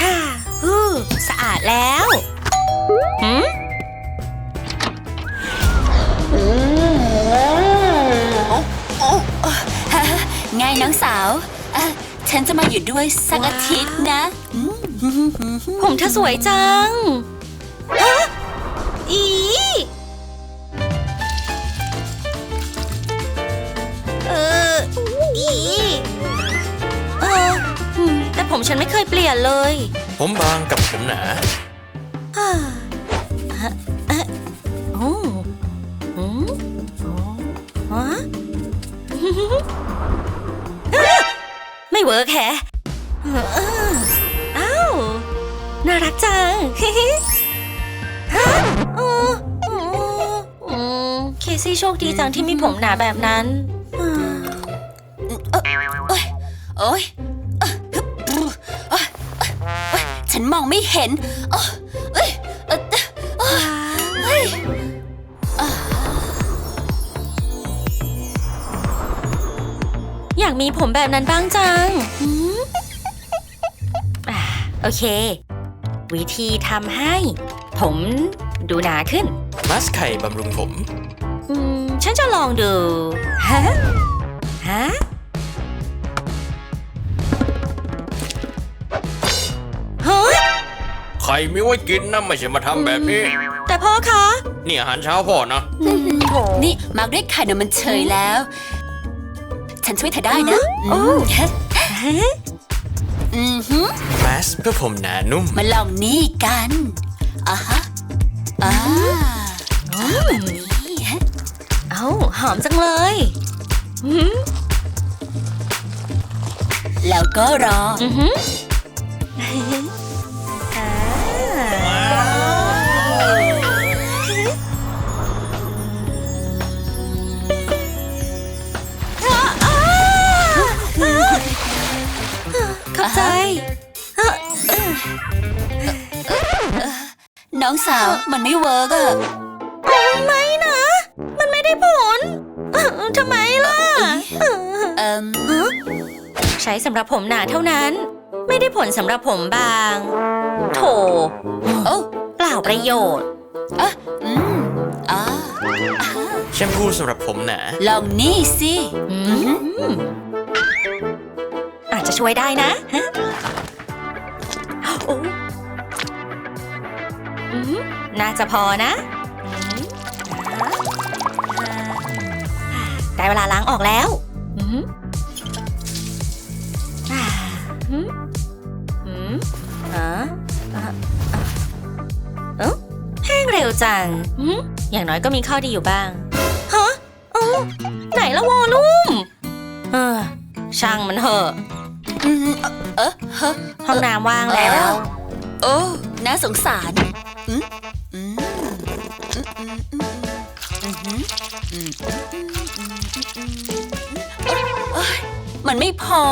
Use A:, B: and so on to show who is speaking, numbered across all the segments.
A: ฮ่าฮู้สะอาดแล้วหืม
B: ไงน้องสาวเอ่อฉันจะมาอยู่ด้วยสักอาทิตย์นะอืม
A: ผมเธอสวยจังฮะอีเอ ผมฉันไม่เคยเปลี่ยนเลย
C: ผมบางกับผมหนา
A: อ่าฮะเอ๊ะโอ้อืมโอ้ฮะ ไม่เวิร์กแฮะอ้าวน่ารักจัง ฮะอ๋ออ๋ออืมเคซี่โชคดีจังที่มีผมหนาแบบนั้นอ่า
B: โอ๊ยเอ้ยเอ้ย ไม่เห็นเอ้ยเอ้ยเอ้ยเอ้ยเอ้ย
A: อยากมีผมแบบนั้นบ้างจังหืมอ่าโอเค วิธีทำให้ ผมดูหนาขึ้น
C: มาสไข่บำรุงผม
A: อืม ฉันจะลองดู ฮะ ฮะ
C: ข่ไม่ไว้กินนะไม่ใช่มาทำแบบนี้
A: แต่พ่อคะ
C: นี่อาหารเช้าพ่อนะ
B: นี่มาร์กเรียกไข่น่ะมันเฉยแล้ว ฉันช่วยเธอได้นะ
A: โอ้
B: อืม
A: ฮะ
B: อือหือ
C: มาสเพื่อผมหนานุ่ม
B: มาลองนี่กันอะฮะอ่าแบบนี้ฮะ
A: เอ้าหอมจังเลยอืม
B: แล้วก็รอ
A: อือหืออ่
B: องสาวมันไม่เวิร์กอะ
A: โอ้ไม่นะ มันไม่ได้ผลเอ่อทำไมล่ะเอ่อ
B: เอ่ม
A: ฮะใช้สำหรับผมหนาเท่านั้น ไม่ได้ผลสำหรับผมบาง โถ
B: โอ้
A: เปล่าประโยชน์
B: อะอืมอ่า
C: แชมพูสำหรับผมหนา
B: ลองนี่สิ
A: อืมอาจจะช่วยได้นะ น่าจะพอนะได้เวลาล้างออกแล้วอืมอืมอืมอ่าอ่าอ่าเอ้าแห้งเร็วจังอืมอย่างน้อยก็มีข้อดีอยู่บ้าง ฮะเอ้าไหนละวอลลุ่มเออช่างมันเถอะ
B: อืมเออเฮ้อ
A: ห้องน้ำว่างแล้ว
B: โอ้ น่าสงสาร มันไม่พอ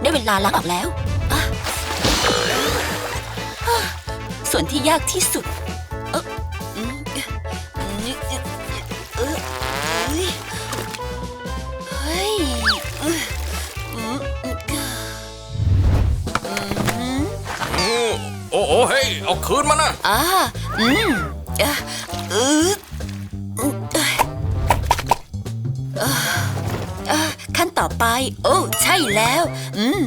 B: ได้เวลาล้างออกแล้ว ส่วนที่ยากที่สุด
C: คืนมานะ
B: อ่าอืมอะเอออืมเอ้ยเอ่อเอ่อขั้นต่อไป โอ้ ใช่แล้ว อืม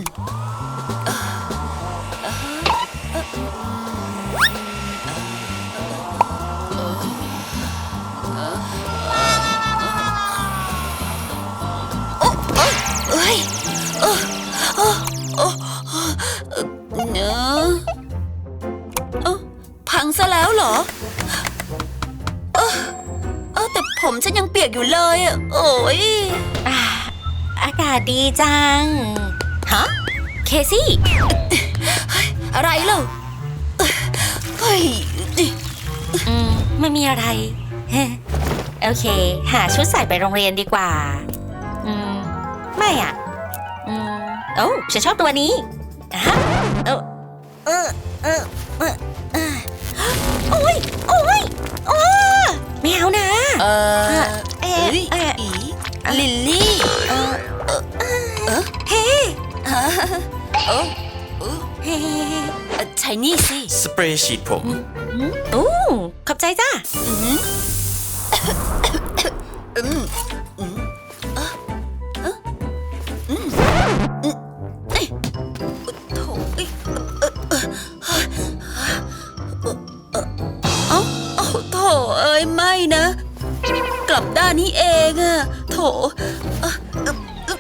B: เหรอเออเออแต่ผมฉันยังเปียกอยู่เลยอะโอ้ย
A: อ่าอากาศดีจัง ฮะ เคซี่
B: อะไรเล่าเฮ้ย
A: อืมไม่มีอะไรเฮ้โอเค หาชุดใส่ไปโรงเรียนดีกว่า อืม ไม่อะ อืม โอ้ฉันชอบตัวนี้อะฮะเออเออเออเออ อเอ๊ะ
B: เอ้ย
A: เอ๊ะ
B: อีลิลลี่
A: เออเออเฮ้
B: โอ้โอ้
A: เฮ้
B: เอ่อใช้นี่สิ
C: สเปรย์ฉีดผม
A: โอ้ขอบใจจ้า
B: นนี้เองอะโถอ่อเอ่อเอ่อ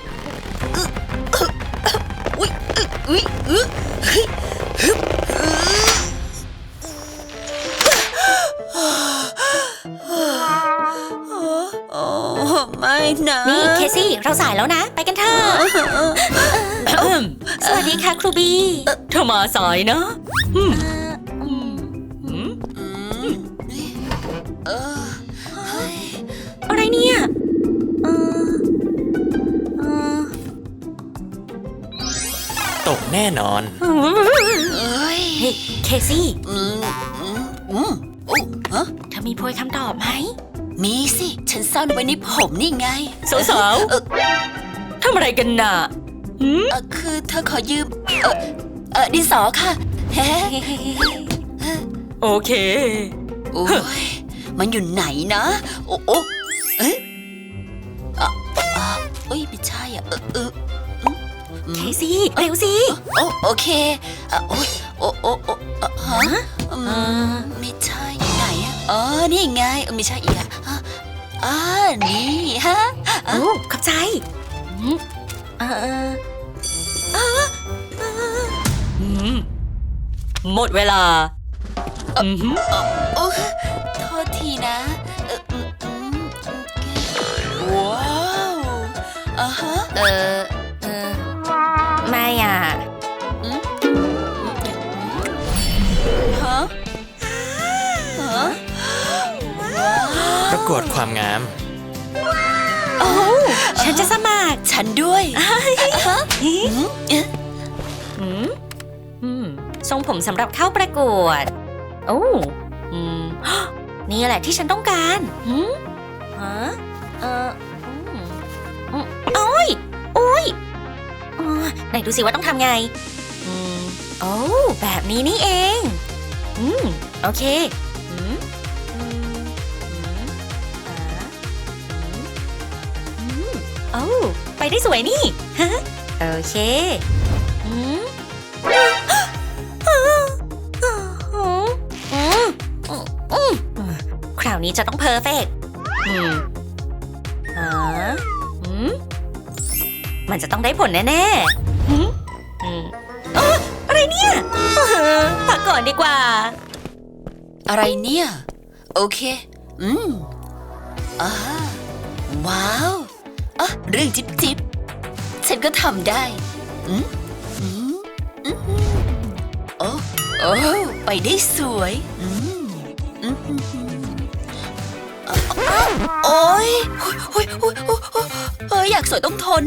B: เอ่อเอ่ออุ๊ยอ่ออุ๊ยอ่อเฮ้ยฮึบเอ่อโอ้ไม่นะ
A: นี่เคซี่ เราสายแล้วนะ ไปกันเถอะสวัสดีค่ะครูบีเธอมาสายนะ
B: เออ
C: แน่นอน
B: เอ้ย
A: เฮ้ยเคซี่
B: อืมอืมอืมโอ้ฮะ
A: เธอมีโพยคำตอบไหม
B: มีสิ ฉันซ่อนไว้ในผมนี่ไง
A: สาว
B: เออ
A: ๆทำอะไรกันน่ะหืม
B: เออคือเธอขอยืม เออเออดินสอค่ะเฮ้
A: โอเค
B: โอ้ยมันอยู่ไหนนะ โอ้โอ้ เคม
A: ซี่เร็วสิ
B: โอ้โอเคอะโอ้ยโอ้โอ้โอ้อะฮะอื
A: เอ
B: ม
A: อ
B: ไม่ใช่อยู่ไหนอะอ๋อนี่ไงเออไม่ใช่อีกอะอะอ่านี่ฮะ
A: โอ้ขอบใจหืมเออเออเออเออหืมหมดเวลาอืม
B: โอ้โทษทีนะเอออืมอืมว้าวอ่าฮะ
A: เออเออ
C: กวดความงาม
A: โอ้ฉันจะสมัคร
B: ฉันด้วยฮะอืมเอ๊ะ
A: อืมอืมทรงผมสำหรับเข้าประกวด โอ้อืมนี่แหละที่ฉันต้องการหืมฮะเอออืมอืมโอ้ยโอ้ยอ๋อไหนดูสิว่าต้องทำไงอืมโอ้แบบนี้นี่เอง อืม โอเค ได้สวยนี่ฮะโอเคอืมอืมอืมอืมคราวนี้จะต้องเพอร์เฟกอืมอ่าอืมมันจะต้องได้ผลแน่ๆอืมอืมอ๋ออะไรเนี่ยพักก่อนดีกว่า
B: อะไรเนี่ย โอเค อืมอ่าว้าว อะเรื่องจิบจิบฉันก็ทำได้อืมอืมอืมโอ้โอ้ไปได้สวยอืมอืมอืมโอ้ยโอ้ยโอ้ยโอ้ยโอ้ยเอ้ยอยากสวยต้องทน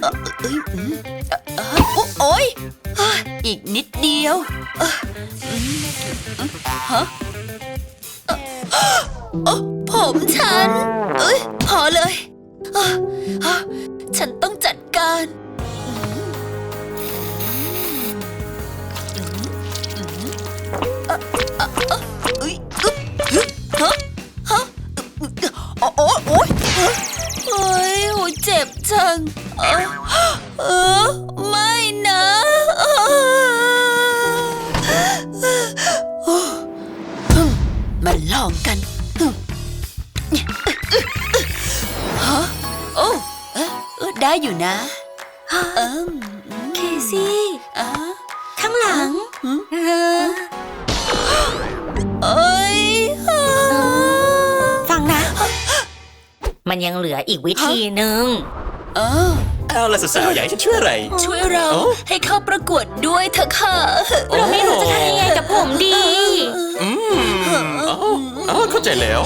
B: เออเอ้ยอืมเอ่อเอ่อโอ้โอ้ยอีกนิดเดียวฮะผมฉัน เอ้ยพอเลย อะอะฉันต้องจัดการ เอ้ยอึ๊บอึ๊บฮะฮะอึ๊บอึ๊บโอ้โอ้โอ้ยฮะโอ้ยโอ้ยเจ็บจังเออเออ ได้อยู่นะ เอิม
A: เคซี่
B: อะ
A: ข้างหลัง
B: หืม
A: เออ
B: เอ้ยฮะ
A: ฟังนะ มันยังเหลืออีกวิธีหนึ่ง
B: เออ
C: เอาละสาวๆอยากให้ฉันช่วยอะไร
B: ช่วยเรา
C: เอ้า
B: ให้เข้าประกวดด้วยเถอะค่ะ
A: เราไม่รู้จะทำยังไงกับผมดี
C: อืมอ๋ออ๋อเข้าใจแล้ว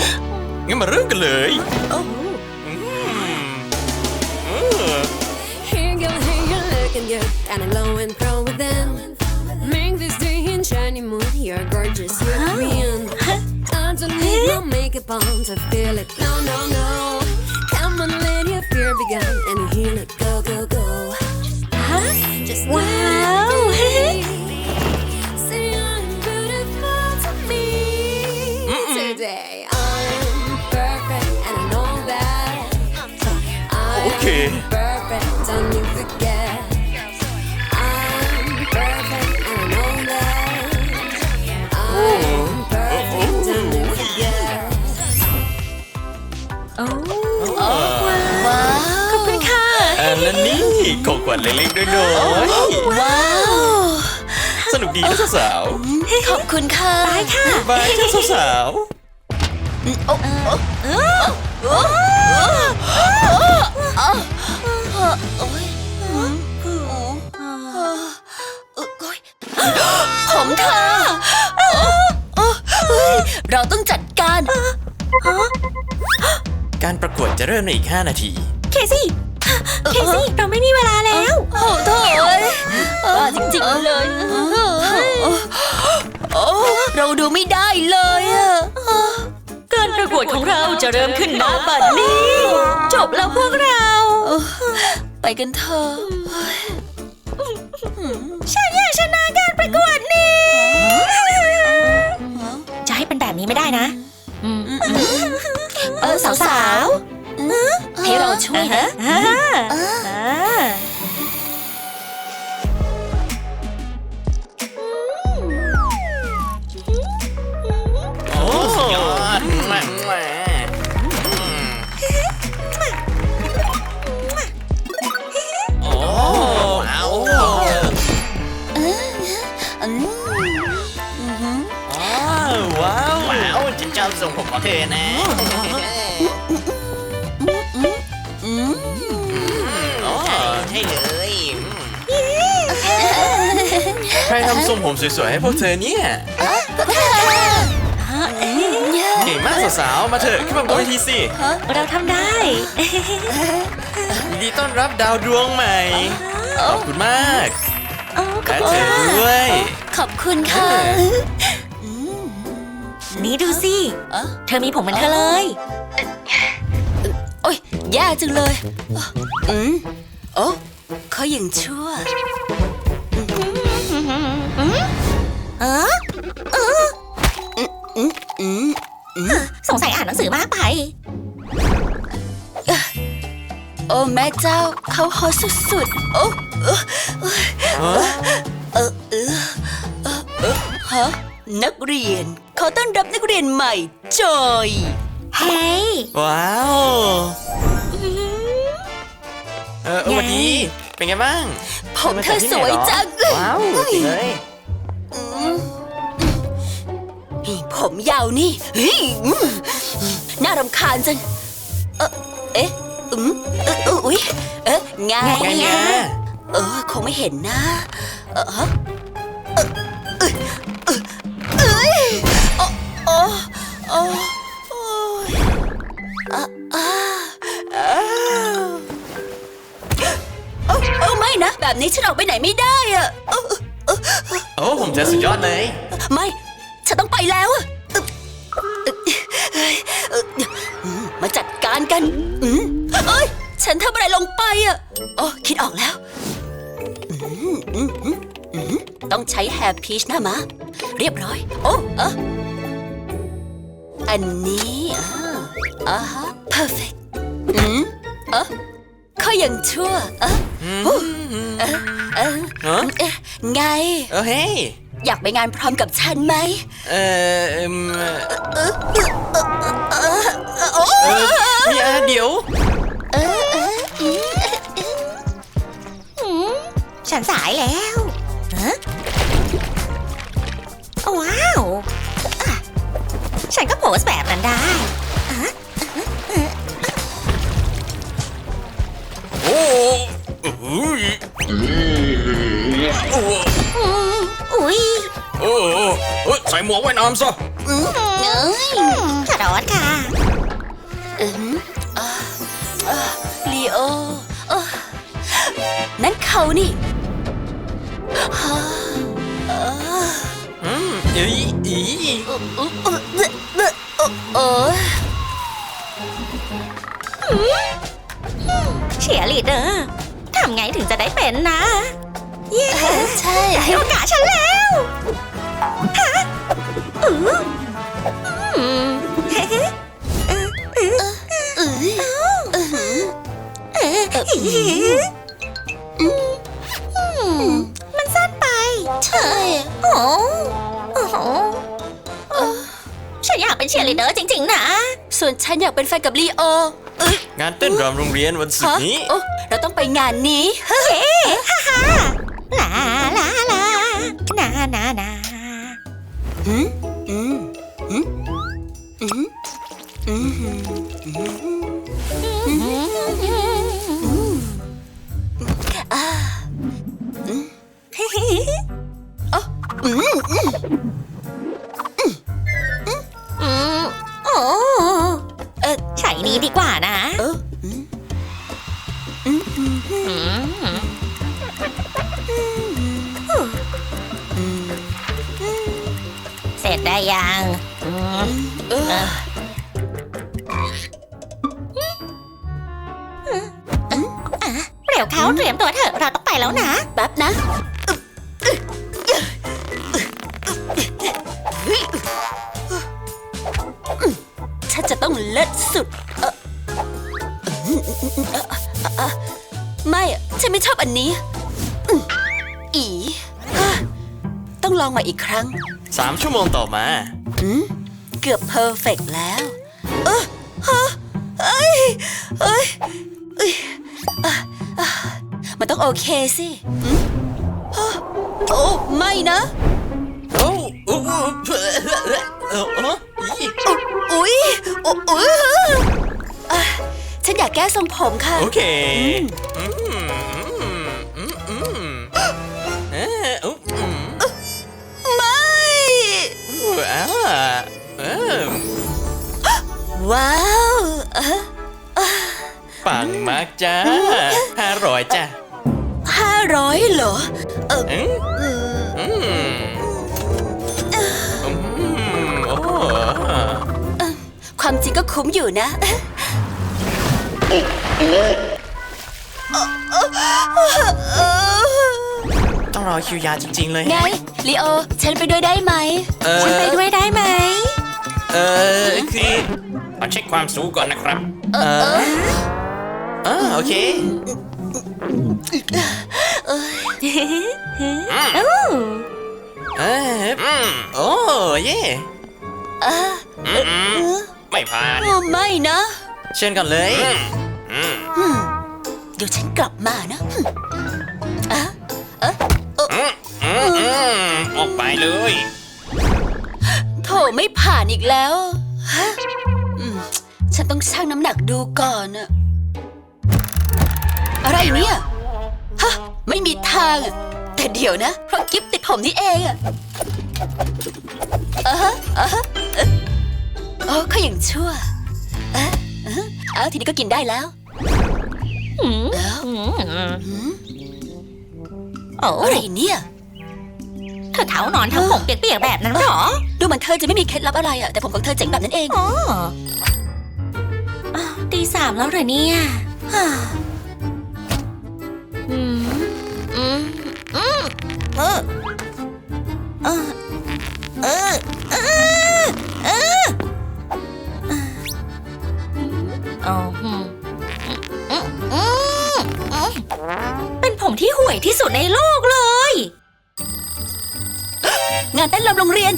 C: งั้นมาเริ่มกันเลย
D: good And pro with them Make this day in shiny mood You're gorgeous, you're Korean I don't need no makeup born to feel it. No, no, no. Come on, let your fear begin and heal it.
C: ของขวัญเล็กๆน้อย
B: ว้าว
C: ๆสนุกดีนะสาว
B: ขอบคุณค่ะ
A: ไปค่ะ
C: ๆบายจ้าสาว
B: โอ้โอ้โอ้โอ้โอ้โอ้ยผมเธอเราต้องจัดการ
C: ๆการประกวดจะเริ่มในอีก 5 นาที
A: เคซี่ เคซี่ เราไม่มีเวลาแล้ว
B: โอ้โถยบ้าจริงๆเลย โอ้เราดูไม่ได้เลยอะ
A: การประกวดของเราจะเริ่มขึ้นณบัดนี้ จบแล้วพวกเรา
B: ไปกันเถอะ
A: ฉันอยากชนะการประกวดนี้ จะให้เป็นแบบนี้ไม่ได้นะ
B: เออสาว ๆให้เราช่วยนะ
A: อ่าฮะอ่า
C: โอ้สุดยอดแหม่แหม่โอ้เอา
B: อืม
C: ว้าวว้าวฉันชอบทรงผมของเธอนะ
B: อืม
C: อ๋อให้เลยใครทำทรงผมสวยๆให้พวกเธอเนี่ยเก่งมากสาวๆ มาเถอะขึ้นมาบนเวทีสิ
A: เราทำได้
C: ยินดีต้อนรับดาวดวงใหม่ ขอบคุณมาก
A: โอ้ขอบ
C: และ
A: คุ
C: เธ
A: ณ
C: อ
A: ค่ะ
C: ด้วย
B: ขอบคุณค่ะ
A: นี่ดูสิ
B: เอ๊ะ
A: เธอมีผมเหมือนเธอเลย
B: โอ้ย แย่จังเลย อืมโอ้เขายังชั่ว
A: เออ
B: อืมอืม
A: สงสัยอ่านหนังสือมากไป
B: โอ้แม่เจ้าเขาฮอตสุดๆ โอ้เออเออเออเออเออฮะนักเรียนขอต้อนรับนักเรียนใหม่จอย
A: เฮ้ย
C: ว้าว เออเออ
A: ไง
C: วันนี้เป็นไงบ้าง
B: ผมเธอสวยจัง
C: ว้าวจริงเลย
B: อืมผมยาวนี่เฮ้ยอืมน่ารำคาญจัง เออเอ๊ะอืมเออเอออุ๊ยเอ๊ะไง
C: ไงไง
B: เออคงไม่เห็นนะ เออฮะเออเออเออเอ้ยโอ้โอ้โอ้โอ้ นะ แบบนี้ฉันออกไปไหนไม่ได้อะเออเออ
C: โอ้ผมเจอสุดยอดเลย
B: ไม่ ฉันต้องไปแล้วอะเอ่อเอ่อเอ่ออืมมาจัดการกันอืมเอ้ย ฉันทำอะไรลงไปอะโอ้คิดออกแล้วอืมอืมอืมอืมต้องใช้แฮร์พีชนะมา เรียบร้อย โอ้เอออันนี้อ่าอ่าฮะ perfect อืมเออเขายังชั่วเออเออเออ
C: ฮะ
B: เอ๊ะไง
C: เออเฮ้ย
B: อยากไปงานพร้อมกับฉันไหม
C: เออเอิ่ม
B: โอ้
C: เออมีอะเดี๋ยว
A: ฉันสายแล้วฮะว้าวอะฉันก็โพสต์แบบนั้นได้
C: อุ้ยโอ้โหใส่หมวกไว้น้ำซะเอ้
A: ยร้อนค่ะ
B: ลีโอนั่นเขานี่อื
C: มอีอี
B: โอ้เฉี
A: ยลีเดอร์ำไงถึงจะได้เป็นนะเย้
B: ใช่
A: ได้โอกาสฉันแล้วฮะอืออืม
B: เอ้ย
A: เอออืมมันสั้นไป
B: ใช่
A: โอ้โอ้โหฉันอยากเป็นเชียร์ลีดเดอร์จริง ๆ นะ
B: ส่วนฉันอยากเป็นแฟนกับลีโอ
C: งานเต้นรำโรงเรียนวันศุกร์นี้
B: โอ้เราต้องไปงานนี้
A: เฮ้ฮ่าฮ่าลาลาลานานานา
B: อืมอืมอืม
A: อืม
B: อืม
A: อ่าอืมอ๋อ
B: อืมอืม อีอะต้องลองมาอีกครั้ง
C: สามชั่วโมงต่อมา
B: อืมเกือบเพอร์เฟกแล้วเออฮะเอ้ยเอ้ยเอ้ยอะอะมันต้องโอเคสิอืมฮะโอ้ไม่นะ
C: โอ้โอ้โอ้เออเออเอออี
B: อุ๊ยอุ๊ยอุ๊ยอะฉันอยากแก้ทรงผมค่ะ
C: โอเคอืมอืม
B: ว้าวอะ
C: ปังมากจ้าห้าร้อยจ้า
B: ห้าร้อยเหรอ เออ
C: อืม
B: อืม
C: อืมอืมโอ้
B: ความจริงก็คุ้มอยู่นะ
C: ต้องรอคิวยาวจริง ๆ เลย
B: ไงลีโอ ฉันไปด้วยได้ไหม
C: เออ
A: ฉันไปด้วยได้ไหม
C: เออคือ ขอเช็คความสูงก่อนนะครับ เออเออโอเค
A: โอ้
C: เอออืมโอ้เย่
B: อะ
C: อืมอืมไม่ผ่าน
B: โอ้ไม่นะ
C: เชิญก่อนเลย อืม
B: อืมเดี๋ยวฉันกลับมานะอืมอะ
C: อืมอืมอืมออกไปเลย
B: โถไม่ผ่านอีกแล้วฮะอืม ฉันต้องชั่งน้ำหนักดูก่อนอะอะไรเนี่ย ฮะ ไม่มีทางอะแต่เดี๋ยวนะ เพราะกิฟติดผมนี่เองอะอะฮะอะฮะเอ๊ะโอ้เขาอย่างชั่วเอ๊ะเอ๊ะเอาทีนี้ก็กินได้แล้ว
A: อืม
B: แล้ว
A: อืม
B: อืม
A: โอ้
B: อะไรเนี่ย
A: เธอเท้านอนทั้งผมเปียกๆแบบนั้นเหรอ
B: ดูเหมือนเธอจะไม่มีเคล็ดลับอะไรอะแต่ผมของเธอเจ๋งแบบนั้นเอง
A: อ๋ออ้าว ตีสามแล้วเหรอเนี่ยฮ่าอืมอืมอืมเออเออเออเออเอออ๋ออืมอืมอืมอืมเป็นผมที่ห่วยที่สุดในโลกเลย
B: งานเต้นรำโรงเรียน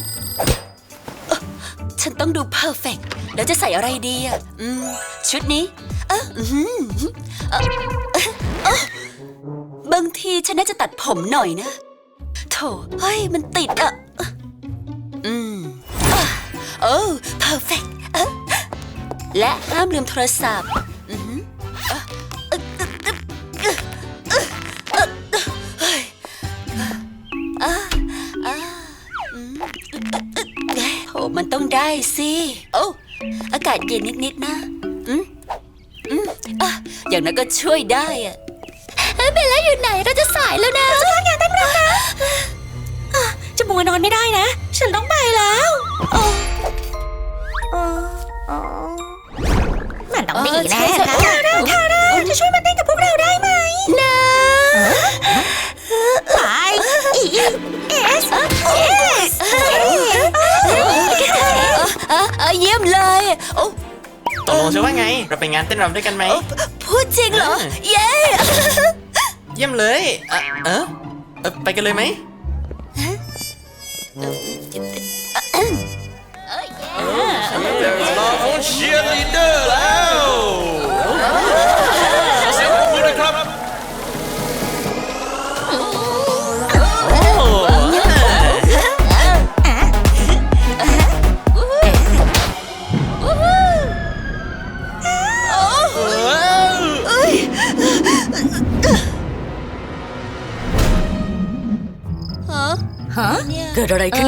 B: ฉันต้องดูเพอร์เฟกต์ แล้วจะใส่อะไรดีอะอืม ชุดนี้ เอออื้อหือเออเออบางทีฉันน่าจะตัดผมหน่อยนะโถเฮ้ย มันติดอะ อืมอะโอ้เพอร์เฟกและห้ามลืมโทรศัพท์อือหืออะเอ่อเอ่อเอ่อเอ่อเอ่อเฮ้ยอะอะอืมโอ้มันต้องได้สิ โอ้ อากาศเย็นนิดๆนะ อืมอืมอะอย่างนั้นก็ช่วยได้อะเบลล่าอยู่ไหนเราจะสายแล้วนะเรา
A: จะพักงานเต้นรำนะจะมัวนอนไม่ได้นะ ฉันต้องไปแล้วมันต้องดีแน่
B: นะ
A: คาร่าคาร่าจะช่วยมาเต้นกับพวกเราได้ไหม
B: นะไป
A: อี
B: เอสเอส มเลยโอ้
C: ตกลงใช่ว่าไง เราไปงานเต้นรำด้วยกันไหม
B: พูดจริงเหรอ
C: เออ
B: เย้
C: เยี่ยมเลยเอ่อเออเอ่อไปกันเลยไหมรอของเชียร์ลีดเดอร์แล้วะ
A: เกิ